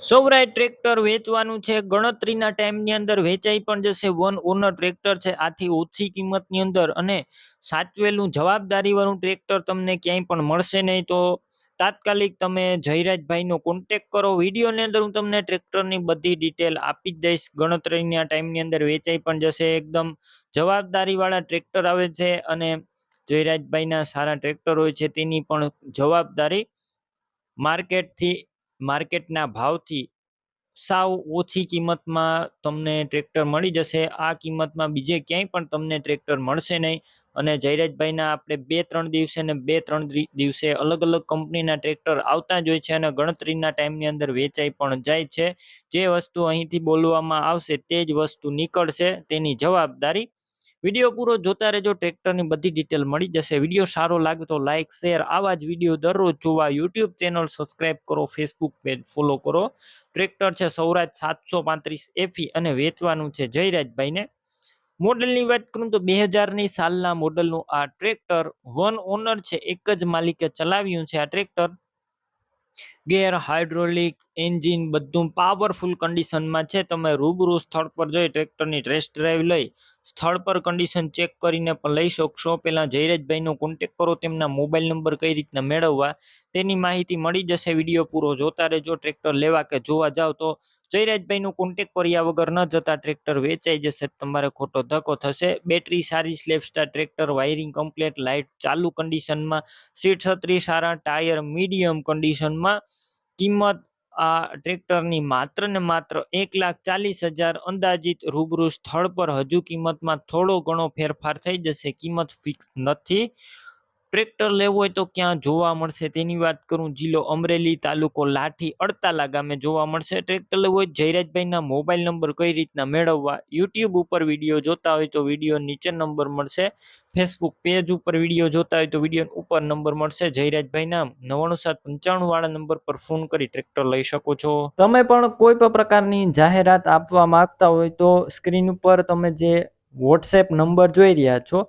સૌરાય tractor વેચવાનું છે. ગણતરીના ટાઈમની અંદર વેચાઈ પણ જશે. વન ઓનર ટ્રેક્ટર છે. આથી ઓછી કિંમતની અંદર અને સાચવેલું જવાબદારીવાળું ટ્રેક્ટર તમને ક્યાંય પણ મળશે નહીં. તો તાત્કાલિક તમે જયરાજભાઈનો કોન્ટેક કરો. વિડીયોની અંદર હું તમને ટ્રેક્ટરની બધી ડિટેલ આપી જ દઈશ. ગણતરીના ટાઈમની અંદર વેચાઈ પણ જશે. એકદમ જવાબદારીવાળા ટ્રેક્ટર આવે છે અને જયરાજભાઈના સારા ટ્રેક્ટર હોય છે. તેની પણ જવાબદારી માર્કેટથી માર્કેટના ભાવથી સાવ ઓછી કિંમતમાં તમને ટ્રેક્ટર મળી જશે. આ કિંમતમાં બીજે ક્યાંય પણ તમને ટ્રેક્ટર મળશે નહીં. અને જયરાજભાઈના આપણે બે ત્રણ દિવસે ને બે ત્રણ દિવસે અલગ અલગ કંપનીના ટ્રેક્ટર આવતા જ હોય છે અને ગણતરીના ટાઈમની અંદર વેચાઈ પણ જાય છે. જે વસ્તુ અહીંથી બોલવામાં આવશે તે જ વસ્તુ નીકળશે. તેની જવાબદારી વીડિયો પૂરો જોતા રહેજો, ટ્રેક્ટરની બધી ડિટેલ મળી જશે. વીડિયો સારો લાગે તો લાઇક શેર આવા જ વીડિયો દરરોજ જોવા. યુટ્યુબ ચેનલ સબસ્ક્રાઇબ કરો ફેસબુક પેજ ફોલો કરો. ટ્રેક્ટર છે સૌરાજ સાતસો પાંત્રીસ એફી અને વેચવાનું છે જયરાજભાઈને. મોડલની વાત કરું તો બે હજારની સાલના મોડલનું આ ટ્રેક્ટર વન ઓનર છે, એક જ માલિકે ચલાવ્યું છે આ ટ્રેક્ટર. ગેર હાઇડ્રોલિક એન્જિન બધું પાવરફુલ કન્ડિશનમાં છે. તમે રૂબરૂ સ્થળ પર જઈ ટ્રેક્ટરની ટેસ્ટ ડ્રાઈવ લઈ સ્થળ પર કન્ડિશન ચેક કરીને પણ લઈ શકશો. પહેલાં જયરાજભાઈનો કોન્ટેક કરો, તેમના મોબાઈલ નંબર કઈ રીતના મેળવવા તેની માહિતી મળી જશે. વીડિયો પૂરો જોતા રહેજો, ટ્રેક્ટર લેવા કે જોવા જાવ તો. જયરાજભાઈનો કોન્ટેક કર્યા વગર ન જતા ટ્રેક્ટર વેચાઈ જશે. તમારે ખોટો ધક્કો થશે. બેટરી સારી self start tractor wiring complete light ચાલુ કન્ડિશનમાં સીટ છત્રી સારા ટાયર મીડિયમ કન્ડિશનમાં કિંમત આ ટ્રેક્ટરની માત્ર ને માત્ર એક લાખ ચાલીસ હજાર અંદાજિત રૂબરૂ સ્થળ પર હજુ કિંમતમાં થોડો ઘણો ફેરફાર થઈ જશે. કિંમત ફિક્સ નથી. ટ્રેક્ટર લેવું હોય તો ક્યાં જોવા મળશે? તેની વાત કરું, જિલ્લો અમરેલી તાલુકો લાઠી અડતાલા ગામે જોવા મળશે. ટ્રેક્ટર લેવું હોય જયરાજભાઈના મોબાઈલ નંબર કઈ રીતના મેળવવા? યુટ્યુબ ઉપર વીડિયો જોતા હોય તો વીડિયો નીચે નંબર મળશે. ફેસબુક પેજ ઉપર વીડિયો જોતા હોય તો વીડિયો ઉપર નંબર મળશે. જયરાજભાઈના નવ્વાણું સાત પંચાણું વાળા નંબર પર ફોન કરી ટ્રેક્ટર લઈ શકો છો. તમે પણ કોઈ પણ પ્રકારની જાહેરાત આપવા માંગતા હોય તો સ્ક્રીન ઉપર તમે જે વોટ્સએપ નંબર જોઈ રહ્યા છો